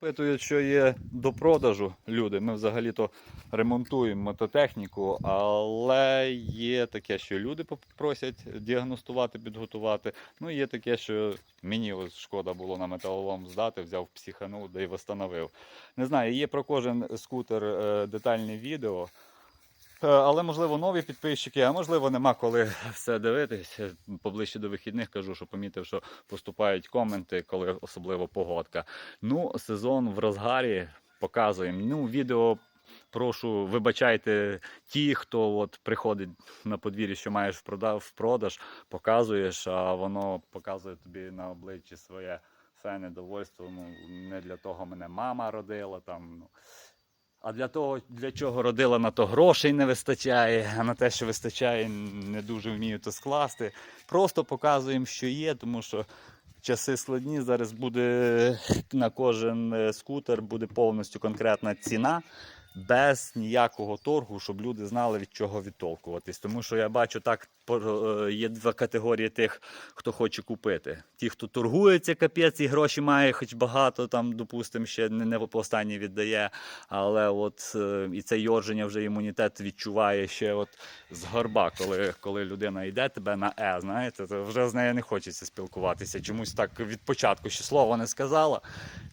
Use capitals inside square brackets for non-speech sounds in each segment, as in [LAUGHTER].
Питають, що є до продажу люди. Ми взагалі-то ремонтуємо мототехніку, але є таке, що люди попросять діагностувати, підготувати. Ну, є таке, що мені ось шкода було на металолом здати, взяв психанув, да і встановив. Не знаю, є про кожен скутер е, детальне відео. Е, Але можливо нові підписчики, а можливо нема коли [LAUGHS] все дивитись. Е, Поближче до вихідних кажу, що помітив, що поступають коменти, коли особливо погодка. Ну, сезон в розгарі показуємо. Ну, відео. Прошу, вибачайте ті, хто от приходить на подвір'я, що маєш в продаж, показуєш, а воно показує тобі на обличчі своє все недовольство. Ну не для того мене мама родила там. Ну. А для того, для чого родила, на то грошей не вистачає, а на те, що вистачає, не дуже вмію то скласти. Просто показуємо, що є, тому що часи складні. Зараз буде на кожен е, скутер буде повністю конкретна ціна. Без ніякого торгу, щоб люди знали від чого відтолкуватись. Тому що я бачу, так е, є дві категорії тих, хто хоче купити. Ті, хто торгується, капець, і гроші має, хоч багато там, допустимо, ще не, не по останній віддає. Але от е, і це йорження вже імунітет відчуває ще от з горба, коли, коли людина йде тебе на Е, знаєте, то вже з нею не хочеться спілкуватися. Чомусь так від початку ще слова не сказала.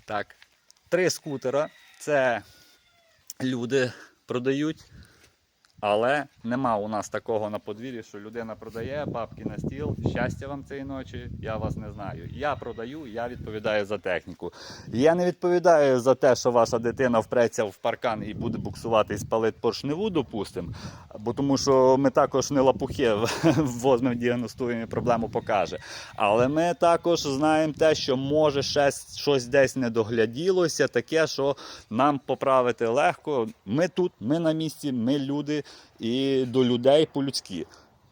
Так, три скутера це люди продають. Але нема у нас такого на подвір'ї, що людина продає бабки на стіл. Щастя вам цієї ночі, я вас не знаю. Я продаю, я відповідаю за техніку. Я не відповідаю за те, що ваша дитина впреться в паркан і буде буксувати і спалить поршневу, допустимо. Бо тому що ми також не лапухи возьмемо, діагностуємо і проблему покаже. Але ми також знаємо те, що може ще щось десь не догляділося, таке, що нам поправити легко. Ми тут, ми на місці, ми люди і до людей по-людськи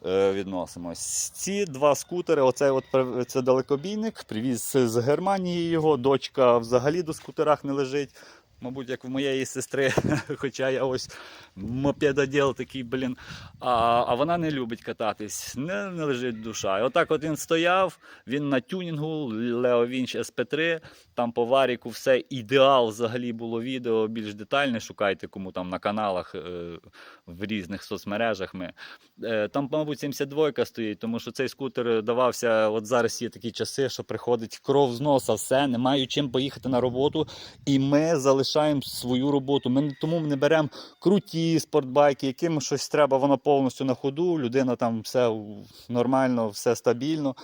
е, відносимось. Ці два скутери, оцей от це далекобійник, привіз з Германії його. Дочка взагалі до скутерах не лежить. Мабуть, як в моєї сестри, [LAUGHS] хоча я ось мопедоділ такий, блін. А, а вона не любить кататись, не, не лежить душа. І отак от він стояв, він на тюнінгу, Leo Winch SP3, там по варіку все ідеал взагалі було відео, більш детальне. Шукайте кому там на каналах е, в різних соцмережах. Ми. Е, там, мабуть, 72 стоїть, тому що цей скутер давався. От зараз є такі часи, що приходить кров з носа, все, не маю чим поїхати на роботу. І ми залишаємо свою роботу. Ми тому не беремо круті спортбайки, яким щось треба, воно повністю на ходу. Людина там все нормально, все стабільно.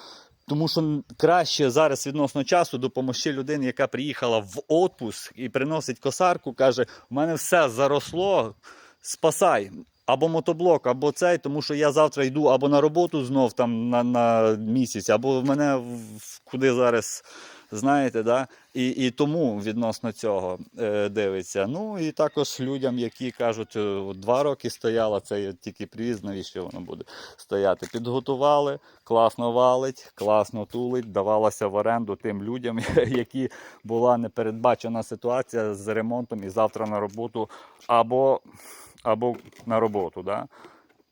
Тому що краще зараз відносно часу допомогти людині, яка приїхала в отпуск і приносить косарку, каже: у мене все заросло, спасай. Або мотоблок, або цей, тому що я завтра йду або на роботу знов там на, на місяць, або в мене в- куди зараз, знаєте, да? і, і тому відносно цього е, дивиться. Ну і також людям, які кажуть, е, два роки стояла, це я тільки привіз, навіщо воно буде стояти. Підготували, класно валить, класно тулить, давалося в оренду тим людям, [LAUGHS] які була непередбачена ситуація з ремонтом і завтра на роботу або, або на роботу. Да?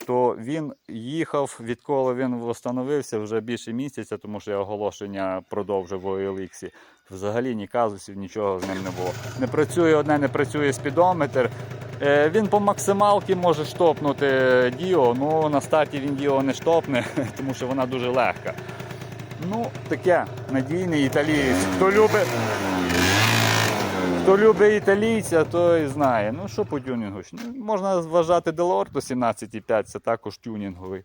То він їхав, відколи він встановився вже більше місяця, тому що я оголошення продовжив в OLX. Взагалі ні казусів, нічого з ним не було. Не працює одне, не працює спідометр. Е, Він по максималки може штопнути Діо, ну на старті він Діо не штопне, [LAUGHS] тому що вона дуже легка. Ну, таке надійний італієць. Хто любить, хто любить італійця, той знає. Ну що по тюнінгу? Ну, можна вважати Делорто 17,5, це також тюнінговий.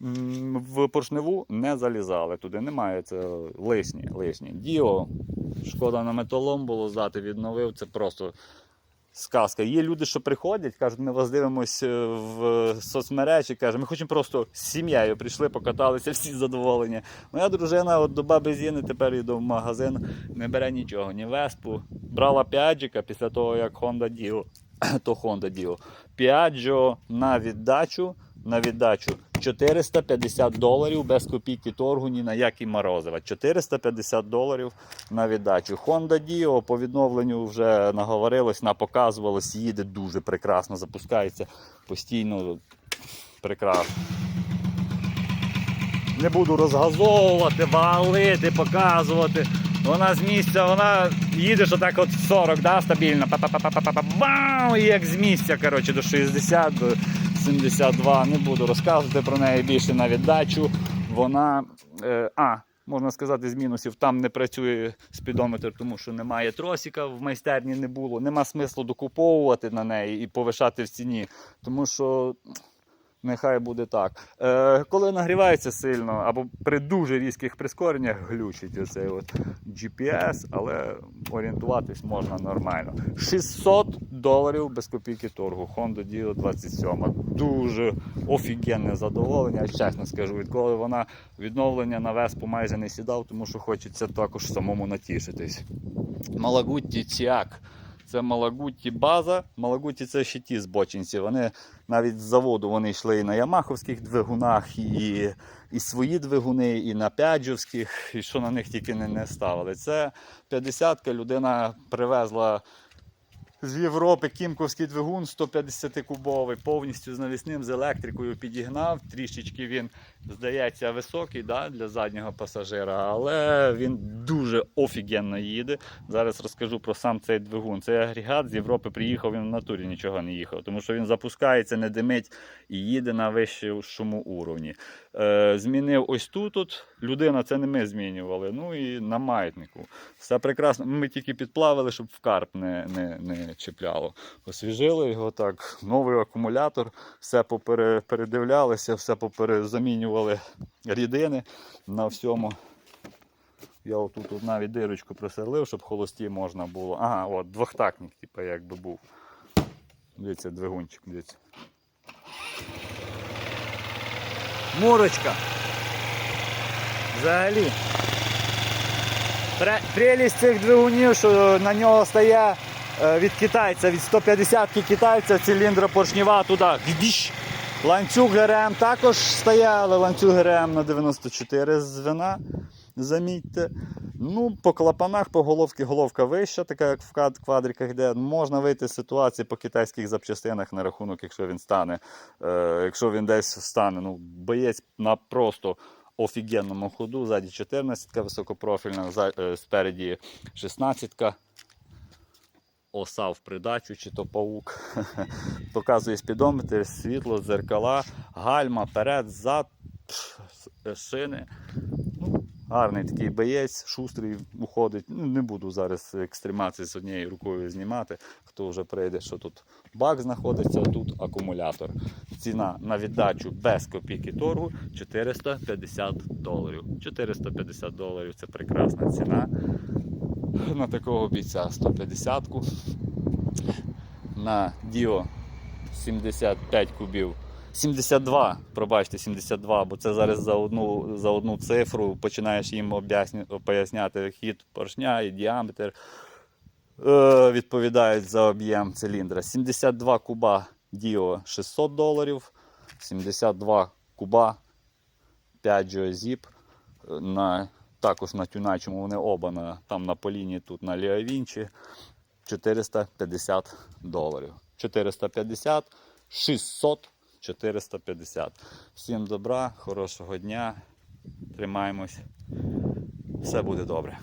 В поршневу не залізали, туди немає, це лишні. лишні. Діо, шкода на металом було здати, відновив, це просто сказка. Є люди, що приходять, кажуть, ми вас дивимося в соцмережі, каже, ми хочемо просто з сім'єю прийшли, покаталися, всі задоволені. Моя дружина от до баби Зіни тепер йде в магазин, не бере нічого, ні веспу. Брала п'яджика після того, як Honda Dio, [CLEARS THROAT] то Honda Dio. Piaggio на віддачу, на віддачу 450 доларів без копійки торгу ні на які морозива. 450 доларів на віддачу. Honda Dio по відновленню вже наговорилось, напоказувалось, їде дуже прекрасно, запускається постійно прекрасно. Не буду розгазовувати, валити, показувати. Вона з місця, вона їдеш отак от 40, да, стабільно. Па-па-па-па-па-бам! І як з місця, коротше, до 60, до 72. Не буду розказувати про неї більше на віддачу. Вона. Е, а, можна сказати, з мінусів. Там не працює спідометр, тому що немає тросіка, в майстерні не було. Нема смислу докуповувати на неї і повишати в ціні. Тому що Нехай буде так. Е, коли нагрівається сильно або при дуже різких прискореннях глючить оцей от GPS, але орієнтуватись можна нормально. 600 доларів без копійки торгу. Honda Dio 27. Дуже офігенне задоволення, чесно скажу. Відколи вона відновлення на веспу майже не сідав, тому що хочеться також самому натішитись. Малагутті Ціак. Це Малагутті база. Малагутті це ще ті збочинці. Вони навіть з заводу вони йшли і на ямаховських двигунах, і, і свої двигуни, і на п'яджовських, і що на них тільки не, не ставили. Це 50-ка людина привезла з Європи кімковський двигун 150-кубовий, повністю з навісним, з електрикою підігнав. Трішечки він, здається, високий да, для заднього пасажира, але він дуже офігенно їде. Зараз розкажу про сам цей двигун. Цей агрегат з Європи приїхав, він в натурі нічого не їхав, тому що він запускається, не димить і їде на вищому уровні. Е, змінив ось тут. От. Людина, це не ми змінювали. Ну і на маятнику. Все прекрасно. Ми тільки підплавили, щоб в карп не, не, не чіпляло. Освіжили його так, новий акумулятор, все попере, передивлялися, все поперезамінювали рідини на всьому. Я отут от навіть дирочку просерлив, щоб холості можна було. Ага, от двохтактник, типу, якби був. Дивіться, двигунчик, дивіться. Мурочка. Взагалі. Прелість цих двигунів, що на нього стає е, від китайця, від 150-ки китайця, циліндра поршнева туди. Ланцюг ГРМ також стає, але ланцюг ГРМ на 94 звена. Замітьте. Ну, по клапанах, по головці головка вища, така як в квадриках, де можна вийти з ситуації по китайських запчастинах на рахунок, якщо він стане, е, якщо він десь встане. Ну, боєць на просто офігенному ходу. Ззаді 14 високопрофільна, е, спереді 16 Оса в придачу, чи то паук. [LAUGHS] Показує спідометр, світло, дзеркала, гальма, перед, зад, шини. Ну, гарний такий боєць, шустрий уходить. Ну, не буду зараз екстремації з однією рукою знімати. Хто вже прийде, що тут бак знаходиться, а тут акумулятор. Ціна на віддачу без копійки торгу 450 доларів. 450 доларів це прекрасна ціна. На такого бійця 150-ку. На Діо 75 кубів. 72, пробачте, 72, бо це зараз за одну, за одну цифру починаєш їм поясняти хід поршня і діаметр. Е, відповідають за об'єм циліндра. 72 куба Діо 600 доларів, 72 куба 5 Zip е, на також на тюначому вони оба на, там на Поліні, тут на Ліавінчі 450 доларів. 450, 600, 450. Всім добра, хорошого дня. Тримаємось. Все буде добре.